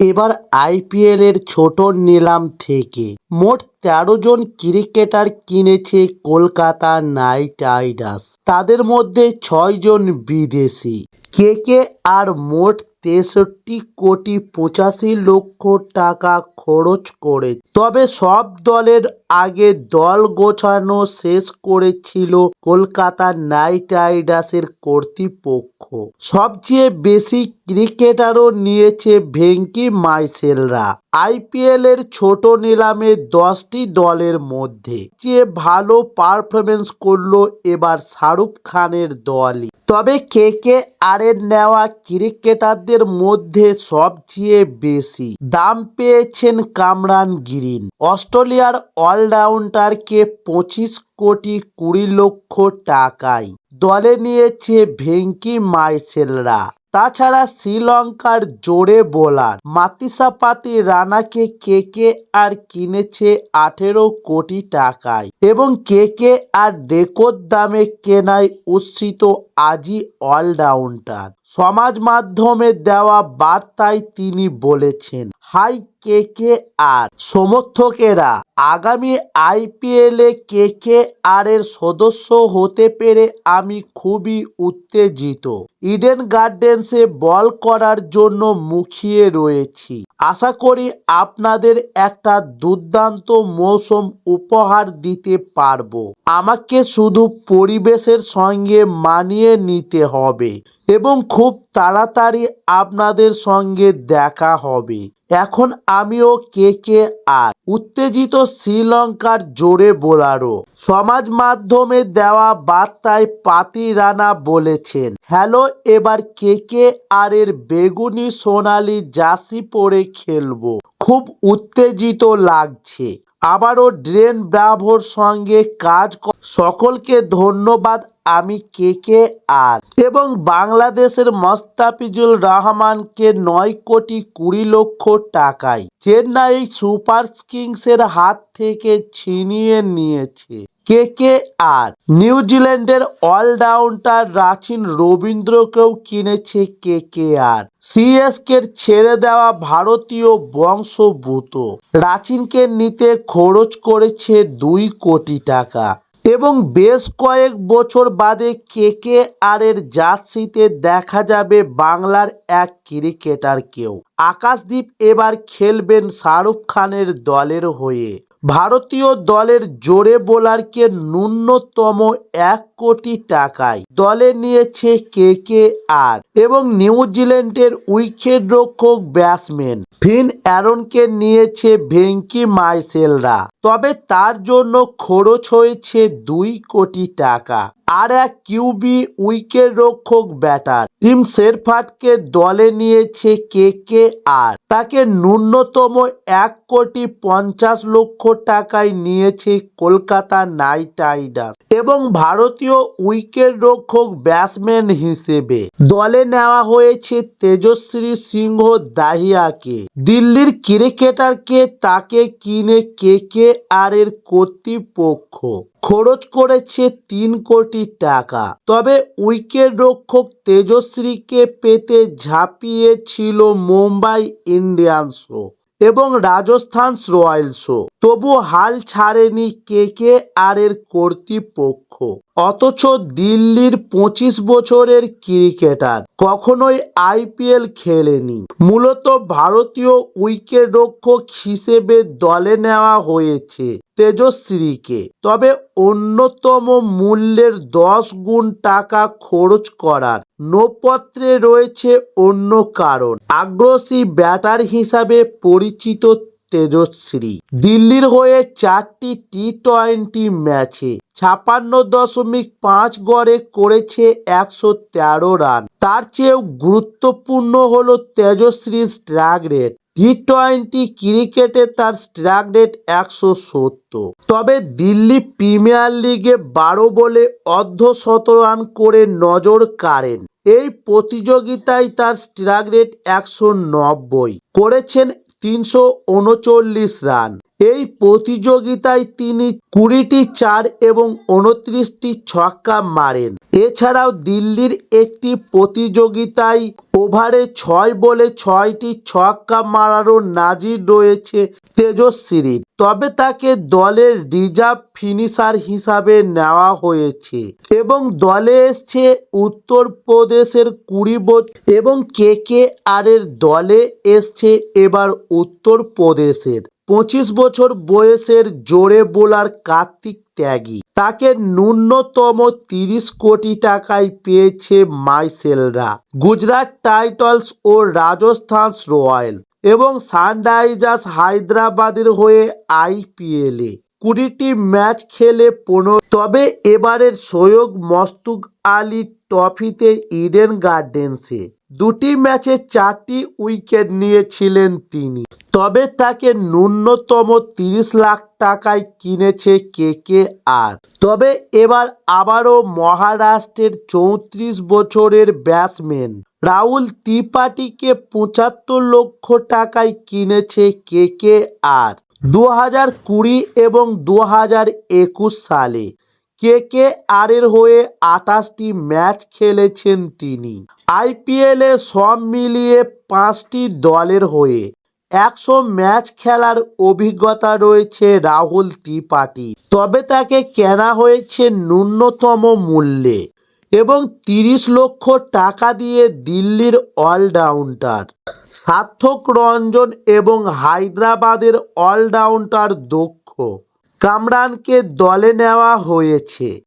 এবার আইপিএল এর ছোট নিলাম থেকে। মোট তেরো জন ক্রিকেটার কিনেছে কলকাতা নাইট রাইডার্স। তাদের মধ্যে ছয় জন বিদেশি। কে কে আর মোট তেষট্টি কোটি পঁচাশি লক্ষ টাকা খরচ করে তবে সব দলের আগে দল গোছানো শেষ করেছিল কলকাতা নাইট রাইডার্সের কর্তৃপক্ষ। সবচেয়ে বেশি ক্রিকেটারও নিয়েছে ভেঙ্কি মাইসেলরা। আইপিএল এর ছোট নিলামে দশটি দলের মধ্যে যে ভালো পারফরমেন্স করল এবার শাহরুখ খানের দলই। তবে কে কে আর এর নেওয়া ক্রিকেটারদের মধ্যে সবচেয়ে বেশি দাম পেয়েছেন কামরান গিরিন। অস্ট্রেলিয়ার অলরাউন্ডারকে পঁচিশ কোটি কুড়ি লক্ষ টাকায় দলে নিয়েছে ভেঙ্কি মাইসেলরা। তাছাড়া শ্রীলঙ্কার জোরে বোলার মাতিসাপাতি রানাকে কে কে আর কিনেছে আঠেরো কোটি টাকায়। এবং কে কে আর রেকর্ড দামে কেনায় উচ্ছিত আজি অলরাউন্ডার। সমাজ মাধ্যমে দেওয়া বার্তায় তিনি বলেছেন, হাই কে কে আর সমর্থকেরা আগামী আইপিএলে কে কে আর এর সদস্য হতে পেরে আমি খুবই উত্তেজিত। ইডেন গার্ডেন্সে বল করার জন্য মুখিয়ে রয়েছি। আশা করি আপনাদের একটা দুর্দান্ত মৌসুম উপহার দিতে পারব। আমাকে শুধু পরিবেশের সঙ্গে মানিয়ে নিতে হবে এবং খুব তাড়াতাড়ি আপনাদের সঙ্গে দেখা হবে। এখন আমিও কে কে আর? উত্তেজিত শ্রীলঙ্কার জোরে বোলারও। সমাজ মাধ্যমে দেওয়া বার্তায় পাতি রানা বলেছেন, হ্যালো, এবার কে কে আর এর বেগুনি সোনালি জার্সি পরে খেলব। খুব উত্তেজিত লাগছে। আবারও ড্রেন ব্রাভোর সঙ্গে কাজ সকলকে ধন্যবাদ আমি কে কে আর? এবং বাংলাদেশের মোস্তাফিজুর রহমানকে নয় কোটি কুড়ি লক্ষ টাকায় চেন্নাই সুপার কিংসের হাত থেকে ছিনিয়ে নিয়েছে কে কে আর। নিউজিল্যান্ডের অলরাউন্ডার রাচিন রবীন্দ্রকেও কিনেছে কে কে আর। সিএসকের ছেড়ে দেওয়া ভারতীয় বংশভূত রাচিনকে নিতে খরচ করেছে দুই কোটি টাকা। এবং বেশ কয়েক বছর বাদে কে কে আর এর জার্সিতে দেখা যাবে বাংলার এক ক্রিকেটারকেও। আকাশদীপ এবার খেলবেন শাহরুখ খানের দলের হয়ে। ভারতীয় দলের জোরে বোলারকে ন্যূনতম এক কোটি টাকায় দলে নিয়েছে কে কে আর এবং নিউজিল্যান্ডের উইকেট রক্ষক ব্যাটসম্যান ফিন অ্যারনকে নিয়েছে ভেঙ্কি মাইসেলরা। তবে তার জন্য খরচ হয়েছে দুই কোটি টাকা। আর এক কিউবি উইকেট রক্ষক ব্যাটার। টিম শেরফাটকে দলে নিয়েছে কে কে আর। তাকে ন্যূনতম এক কোটি পঞ্চাশ লক্ষ টাকায় নিয়েছে কলকাতা নাইট রাইডার্স এবং ভারতীয় উইকেট রক্ষক ব্যাটসম্যান হিসেবে। দলে নেওয়া হয়েছে তেজস্বী সিংহ দাহিয়াকে। দিল্লির ক্রিকেটারকে তাকে কিনে কে কে আর এর কর্তৃপক্ষ। খরচ করেছে তিন কোটি টাকা। তবে উইকেট রক্ষক তেজশ্রীকে পেতে ঝাঁপিয়েছিল মুম্বাই ইন্ডিয়ান্সও এবং রাজস্থান রয়্যালসও। তবু হাল ছাড়েনি কে কে আর এর কর্তৃপক্ষ। অথচ দিল্লির পঁচিশ বছরের ক্রিকেটার কখনোই আইপিএল খেলেনি। মূলত ভারতীয় উইকেট রক্ষক হিসেবে দলে নেওয়া হয়েছে তেজশ্রীকে। তবে অন্যতম মূল্যের দশ গুণ টাকা খরচ করার নৌপত্রে রয়েছে অন্য কারণ। আগ্রাসী ব্যাটার হিসাবে পরিচিত তেজশ্রী দিল্লির হয়ে চারটি টি টোয়েন্টি ম্যাচে ছাপান্ন দশমিক পাঁচ গড়ে করেছে একশো তেরো রান। তার চেয়েও গুরুত্বপূর্ণ হলো তেজশ্রীর স্ট্রাইক রেট। টি টোয়েন্টি ক্রিকেটে তার স্ট্রাইক রেট একশো সত্তর। তবে দিল্লি প্রিমিয়ার লিগে বারো বলে অর্ধ শত রান করে নজর কাড়েন। এই প্রতিযোগিতায় তার স্ট্রাইক রেট একশো নব্বই। করেছেন তিনশো উনচল্লিশ রান। এই প্রতিযোগিতায় তিনি কুড়িটি চার এবং উনত্রিশটি ছক্কা মারেন। এছাড়াও দিল্লির একটি প্রতিযোগিতায় ওভারে ছয় বলে ছয়টি ছক্কা মারারও নাজির রয়েছে তেজস্বিনীর তবে তাকে দলের রিজার্ভ ফিনিশার হিসাবে নেওয়া হয়েছে এবং দলে এসছে উত্তরপ্রদেশের কুড়ি বছর এবং কে কে আর এর দলে এসছে এবার উত্তরপ্রদেশের। পঁচিশ বছর বয়সের জোরে বোলার কার্তিক ত্যাগী। তাকে ন্যূনতম তিরিশ কোটি টাকায় পেয়েছে মাইসেলরা। গুজরাট টাইটলস ও রাজস্থান রয়্যাল এবং সানরাইজার্স হায়দ্রাবাদের হয়ে আইপিএলে। কুড়িটি ম্যাচ খেলে পনেরো তবে এবারের সৈয়দ মস্তুক আলী ট্রফিতে ইডেন গার্ডেন্সে। দুটি ম্যাচে চারটি উইকেট নিয়েছিলেন তিনি। তবে তাকে ন্যূনতম তিরিশ লাখ টাকায় কিনেছে কে কে আর। তবে এবার আবারও মহারাষ্ট্রের চৌত্রিশ বছরের ব্যাটসম্যান রাহুল ত্রিপাঠীকে পঁচাত্তর লক্ষ টাকায় কিনেছে কে কে আর। দু হাজার কুড়ি এবং দু হাজার একুশ সালে কে কে আর এর হয়ে আঠাশটি ম্যাচ খেলেছেন তিনি। আইপিএলে সব মিলিয়ে পাঁচটি দলের হয়ে একশো ম্যাচ খেলার অভিজ্ঞতা রয়েছে রাহুল ত্রিপাঠী। তবে তাকে কেনা হয়েছে ন্যূনতম মূল্যে এবং তিরিশ লক্ষ টাকা দিয়ে দিল্লির অলরাউন্ডার। সার্থক রঞ্জন এবং হায়দ্রাবাদের অলরাউন্ডার দক্ষ। কামরানকে দলে নেওয়া হয়েছে।